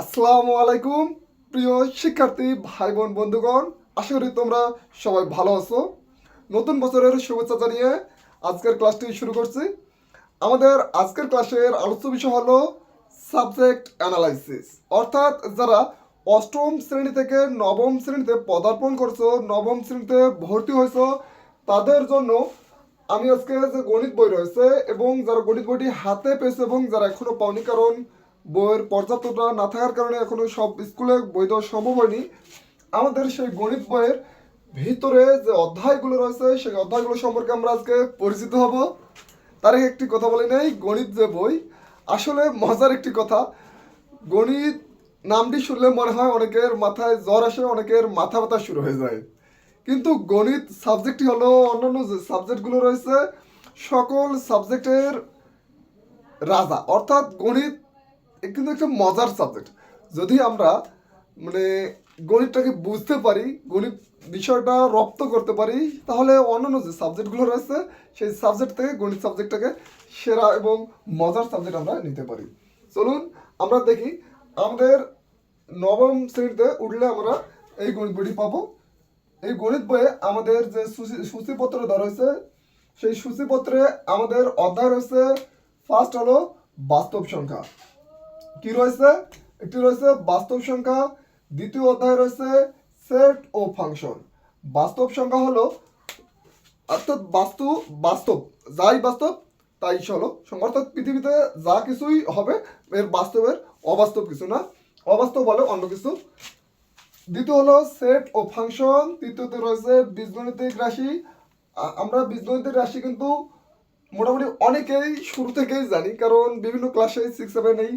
আসসালামু আলাইকুম, প্রিয় শিক্ষার্থী ভাই বোন বন্ধুগণ। আশা করি তোমরা সবাই ভালো আছো। নতুন বছরের শুভেচ্ছা জানিয়ে আজকের ক্লাসটি শুরু করছি। আমাদের আজকের ক্লাসের আলোচ্য বিষয় হলো সাবজেক্ট অ্যানালাইসিস। অর্থাৎ যারা অষ্টম শ্রেণি থেকে নবম শ্রেণীতে পদার্পণ করছ, নবম শ্রেণীতে ভর্তি হয়েছো, তাদের জন্য আমি আজকে যে গণিত বই রয়েছে এবং যারা গণিত বইটি হাতে পেয়েছে এবং যারা এখনও পাওনি, কারণ বইয়ের পর্যাপ্ততা না থাকার কারণে এখনও সব স্কুলে বই দেওয়া সম্ভব হয়নি। আমাদের সেই গণিত বইয়ের ভিতরে যে অধ্যায়গুলো রয়েছে, সেই অধ্যায়গুলো সম্পর্কে আমরা আজকে পরিচিত হব। তার একটি কথা বলে নেই, গণিত যে বই, আসলে মজার একটি কথা। গণিত নামটি শুনলে মনে হয় অনেকের মাথায় জ্বর আসে, অনেকের মাথা ব্যথা শুরু হয়ে যায়। কিন্তু গণিত সাবজেক্টটি হলো অন্যান্য যে সাবজেক্টগুলো রয়েছে, সকল সাবজেক্টের রাজা। অর্থাৎ গণিত কিন্তু একটা মজার সাবজেক্ট যদি আমরা মানে গণিতটাকে বুঝতে পারি, গণিত বিষয়টা রপ্ত করতে পারি, তাহলে অন্যান্য যে সাবজেক্টগুলো রয়েছে, সেই সাবজেক্ট থেকে, গণিত সাবজেক্টটাকে সেরা এবং মজার সাবজেক্ট আমরা নিতে পারি। চলুন, আমরা দেখি, আমাদের নবম শ্রেণীতে উঠলে আমরা এই গণিত বইটি পাবো। এই গণিত বইয়ে আমাদের যে সূচি- সূচিপত্র দেওয়া রয়েছে, সেই সূচিপত্রে আমাদের অধ্যায় রয়েছে ফার্স্ট হলো বাস্তব সংখ্যা। কি রয়েছে? একটি রয়েছে বাস্তব সংখ্যা, দ্বিতীয় অধ্যায় রয়েছে সেট ও ফাংশন। বাস্তব সংখ্যা হলো, অর্থাৎ বাস্তু, বাস্তব, যাই বাস্তব, তাই সংখ্যা। অর্থাৎ পৃথিবীতে যা কিছুই হবে, এর বাস্তবের অবাস্তব কিছু না, অবাস্তব বলে অন্য কিছু। দ্বিতীয় হলো সেট ও ফাংশন, তৃতীয়তে রয়েছে বীজগণিতিক রাশি। আমরা বীজগণিতিক রাশি কিন্তু মোটামুটি অনেকেই শুরু থেকেই জানি, কারণ বিভিন্ন ক্লাসে সিক্স সেভেন এই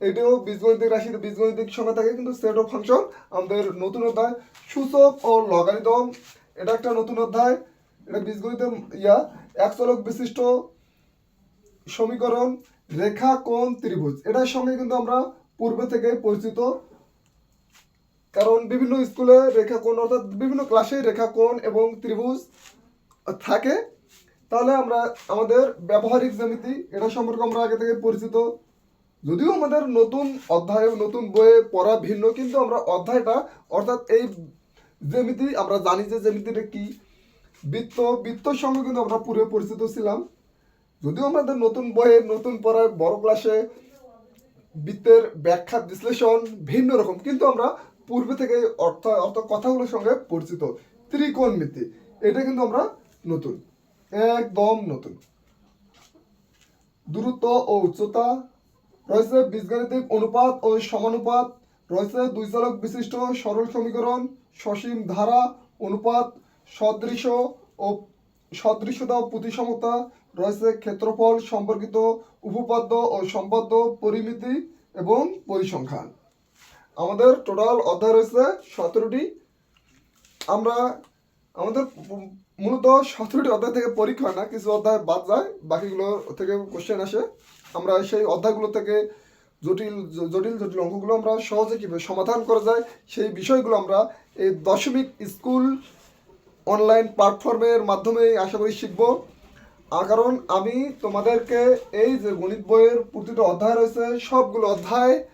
এটাও বীজগণিতিক রাশির বীজগণিতিক সংখ্যা থাকে, কিন্তু সেট ও ফাংশন আমাদের নতুন অধ্যায়, সূচক ও লগারিদম। এটা একটা নতুন অধ্যায়, এটা বীজগণিতের ইয়া এক চলক বিশিষ্ট সমীকরণ, রেখা, কোণ, ত্রিভুজ। এটার সঙ্গে কিন্তু আমরা পূর্বে থেকে পরিচিত, কারণ বিভিন্ন স্কুলে রেখা কোণ, অর্থাৎ বিভিন্ন ক্লাসে রেখা কোণ এবং ত্রিভুজ থাকে। তাহলে আমরা আমাদের ব্যবহারিক জ্যামিতি, এটা সম্পর্কে আমরা আগে থেকে পরিচিত। যদিও আমাদের নতুন অধ্যায়, নতুন বইয়ে পড়া ভিন্ন, কিন্তু আমরা অধ্যায়টা, অর্থাৎ এই জ্যামিতি, আমরা জানি যে জ্যামিতিটা কি। বৃত্ত, বৃত্তর সঙ্গে কিন্তু আমরা পুরো পরিচিত ছিলাম। যদিও আমাদের নতুন বইয়ের নতুন পড়ায়, বড় ক্লাসে বৃত্তের ব্যাখ্যা, বিশ্লেষণ ভিন্ন রকম, কিন্তু আমরা পূর্বে থেকে অর্থ অর্থ কথাগুলোর সঙ্গে পরিচিত। ত্রিকোণমিতি, এটা কিন্তু আমরা নতুন, একদম নতুন। দূরত্ব ও উচ্চতা রয়েছে বীজগাণিতিক অনুপাত ও সমানুপাত, রয়েছে দুই চালক বিশিষ্ট সরল সমীকরণ, সসীম ধারা, অনুপাত, সদৃশ ও সদৃশতা ও প্রতিসমতা, রয়েছে ক্ষেত্রফল সম্পর্কিত উপপাদ্য ও সম্পাদ্য পরিমিতি এবং পরিসংখ্যান। আমাদের টোটাল অধ্যায় রয়েছে সতেরোটি। আমরা, আমাদের মূলত সতেরোটি অধ্যায় থেকে পরীক্ষা হয় না, কিছু অধ্যায় বাদ যায়, বাকিগুলো থেকে কোশ্চেন আসে। আমরা সেই অধ্যায়গুলো থেকে জটিল জটিল জটিল অঙ্কগুলো আমরা সহজে কীভাবে সমাধান করা যায়, সেই বিষয়গুলো আমরা এই দশমিক স্কুল অনলাইন প্ল্যাটফর্মের মাধ্যমে আশা করি শিখব। কারণ আমি তোমাদেরকে এই যে গণিত বইয়ের প্রতিটা অধ্যায় রয়েছে, সবগুলো অধ্যায়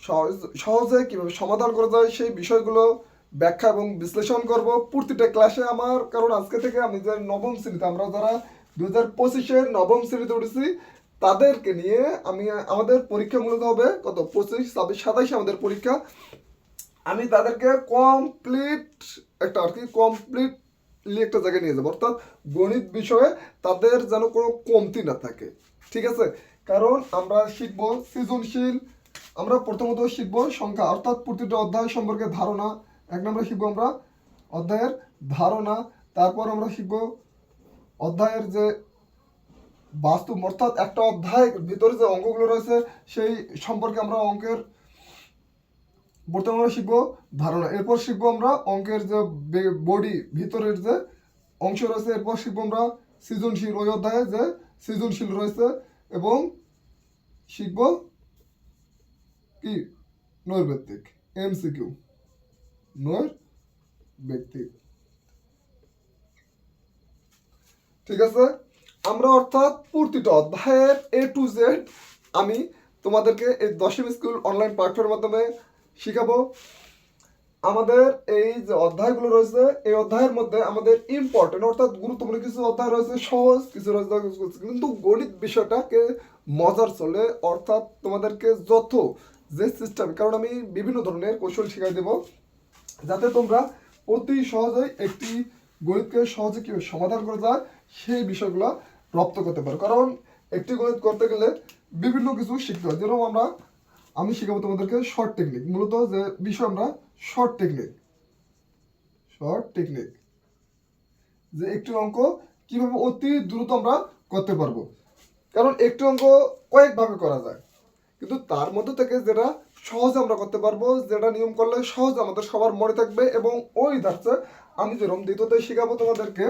সহজ- সহজে কীভাবে সমাধান করা যায় সেই বিষয়গুলো ব্যাখ্যা এবং বিশ্লেষণ করব প্রতিটা ক্লাসে আমার। কারণ আজকে থেকে আমি যে নবম শ্রেণীতে, আমরা যারা দু হাজার পঁচিশের নবম শ্রেণীতে উঠেছি তাদেরকে নিয়ে আমি, আমাদের পরীক্ষা মূলত হবে কত? পঁচিশ, ছাব্বিশ, সাতাইশ আমাদের পরীক্ষা। আমি তাদেরকে কমপ্লিট একটা আর কি কমপ্লিটলি একটা জায়গায় নিয়ে যাব। অর্থাৎ গণিত বিষয়ে তাদের যেন কোনো কমতি না থাকে। ঠিক আছে? কারণ আমরা শিখব সৃজনশীল, আমরা প্রথমত শিখব সংখ্যা। অর্থাৎ প্রতিটা অধ্যায় সম্পর্কে ধারণা। এক নম্বরে শিখব আমরা অধ্যায়ের ধারণা। তারপর আমরা শিখব অধ্যায়ের যে বাস্তব, অর্থাৎ একটা অধ্যায়ের ভিতরে যে অঙ্কগুলো রয়েছে, সেই সম্পর্কে আমরা অঙ্কের বর্তমানে শিখব ধারণা। এরপর শিখব আমরা অঙ্কের যে বডি ভিতরের যে অংশ রয়েছে, এরপর শিখব আমরা সৃজনশীল ওই অধ্যায়ে যে সৃজনশীল রয়েছে এবং শিখব কি? নৈর্ব্যক্তিক এমসিকিউ নৈর্ব্যক্তিক। ঠিক আছে? আমরা অর্থাৎ প্রতিটা অধ্যায়ের এ টু জেড আমি তোমাদেরকে এই দশম স্কুল অনলাইন প্ল্যাটফর্মের মাধ্যমে শিখাবো। আমাদের এই যে অধ্যায়গুলো রয়েছে, এই অধ্যায়ের মধ্যে আমাদের ইম্পর্টেন্ট অর্থাৎ গুরুত্বপূর্ণ কিছু অধ্যায় রয়েছে, সহজ কিছু রয়েছে কিন্তু গণিত বিষয়টাকে মজার চলে, অর্থাৎ তোমাদেরকে যত যে সিস্টেম কারণ আমি বিভিন্ন ধরনের কৌশল শিখাই দেবো, যাতে তোমরা অতি সহজেই একটি গণিতকে সহজে কীভাবে সমাধান করা যায়, সেই বিষয়গুলো রপ্ত করতে পারো। কারণ একটি গণিত করতে গেলে বিভিন্ন কিছু শিখতে হয়। যেরকম আমরা, আমি শিখাবো তোমাদেরকে শর্ট টেকনিক মূলত যে বিষয় আমরা শর্ট টেকনিক শর্ট টেকনিক যে একটি অঙ্ক কীভাবে অতি দ্রুত আমরা করতে পারব। কারণ একটি অঙ্ক কয়েকভাবে করা যায়। কিন্তু তার মধ্যে থেকে যেটা সহজে আমরা করতে পারব, যেটা নিয়ম করলে সহজে আমাদের সবার মনে থাকবে এবং ওই ধারছে আমি যেরকম দ্বিতীয়তে শেখাবো তোমাদেরকে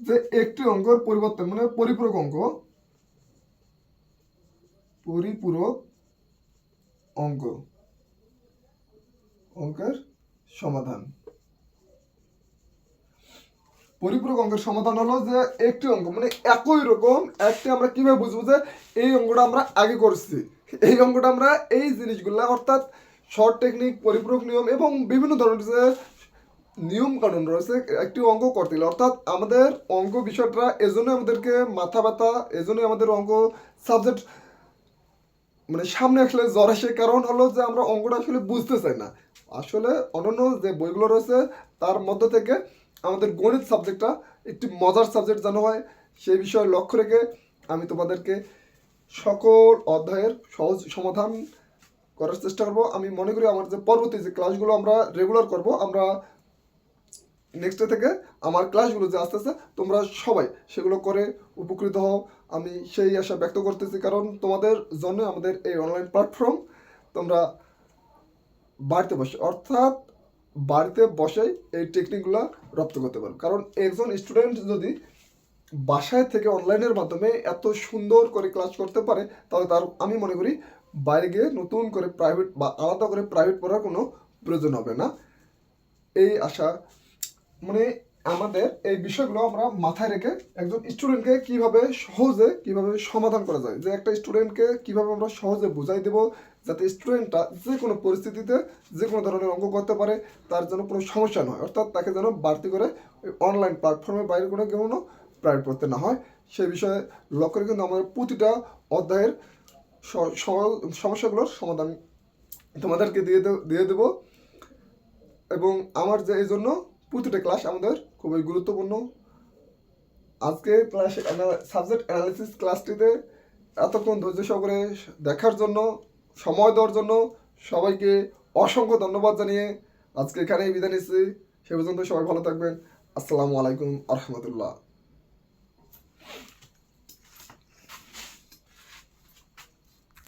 যে একটি অঙ্কের পরিবর্তন মানে পরিপূরক অঙ্ক পরিপূরক অঙ্ক অঙ্কের সমাধান। পরিপূরক অঙ্কের সমাধান হলো যে একটি অঙ্ক মানে একই রকম একটি আমরা কীভাবে বুঝব যে এই অঙ্কটা আমরা আগে করছি? এই অঙ্কটা আমরা এই জিনিসগুলো, অর্থাৎ শর্ট টেকনিক, পরিপূরক নিয়ম এবং বিভিন্ন ধরনের যে নিয়ম কানুন রয়েছে, একটি অঙ্ক করতে অর্থাৎ আমাদের অঙ্ক বিষয়টা এজন্য আমাদেরকে মাথা ব্যথা, এজন্যই আমাদের অঙ্ক সাবজেক্ট মানে সামনে আসলে জ্বর আসে। কারণ হলো যে আমরা অঙ্কটা আসলে বুঝতে চাই না। আসলে অন্যান্য যে বইগুলো রয়েছে, তার মধ্যে থেকে আমাদের গণিত সাবজেক্টটা একটি মজার সাবজেক্ট যেন হয় সেই বিষয়ে লক্ষ্য রেখে আমি তোমাদেরকে সকল অধ্যায়ের সহজ সমাধান করার চেষ্টা করব। আমি মনে করি আমার যে পরবর্তী যে ক্লাসগুলো আমরা রেগুলার করব, আমরা নেক্সট থেকে আমার ক্লাসগুলো যে আস্তে আস্তে তোমরা সবাই সেগুলো করে উপকৃত হও। আমি সেই আশা ব্যক্ত করতেছি, কারণ তোমাদের জন্য আমাদের এই অনলাইন প্ল্যাটফর্ম তোমরা বাড়িতে বসে, অর্থাৎ বাড়িতে বসে এই টেকনিকগুলো রপ্ত করতে পারো। কারণ একজন স্টুডেন্ট যদি বাসায় থেকে অনলাইনের মাধ্যমে এত সুন্দর করে ক্লাস করতে পারে, তাহলে তার, আমি মনে করি বাইরে গিয়ে নতুন করে প্রাইভেট বা আলাদা করে প্রাইভেট পড়ার কোনো প্রয়োজন হবে না। এই আশা মানে আমাদের এই বিষয়গুলো আমরা মাথায় রেখে একজন স্টুডেন্টকে কীভাবে সহজে, কীভাবে সমাধান করা যায়? যে একটা স্টুডেন্টকে কীভাবে আমরা সহজে বোঝাই দেব যাতে স্টুডেন্টটা যে কোনো পরিস্থিতিতে, যে কোনো ধরনের অঙ্ক করতে পারে, তার যেন কোনো সমস্যা না হয়। অর্থাৎ তাকে যেন বাড়তি করে অনলাইন প্ল্যাটফর্মের বাইরে কোনো কোনো প্রাইভেট পড়তে না হয়। সেই বিষয়ে লক্ষ্য রেখে কিন্তু আমাদের প্রতিটা অধ্যায়ের সমস্যাগুলোর সমাধান তোমাদেরকে দিয়ে দিয়ে দেবো। এবং আমার যে, এই জন্য প্রতিটা ক্লাস আমাদের খুবই গুরুত্বপূর্ণ। আজকে ক্লাস সাবজেক্ট অ্যানালিসিস ক্লাসটিতে এতক্ষণ ধৈর্য সহকারে দেখার জন্য, সময় দেওয়ার জন্য সবাইকে অসংখ্য ধন্যবাদ জানিয়ে আজকে এখানেই বিদায় নিচ্ছি। সে পর্যন্ত সবাই ভালো থাকবেন। আসসালামু আলাইকুম আহমতুল্লাহ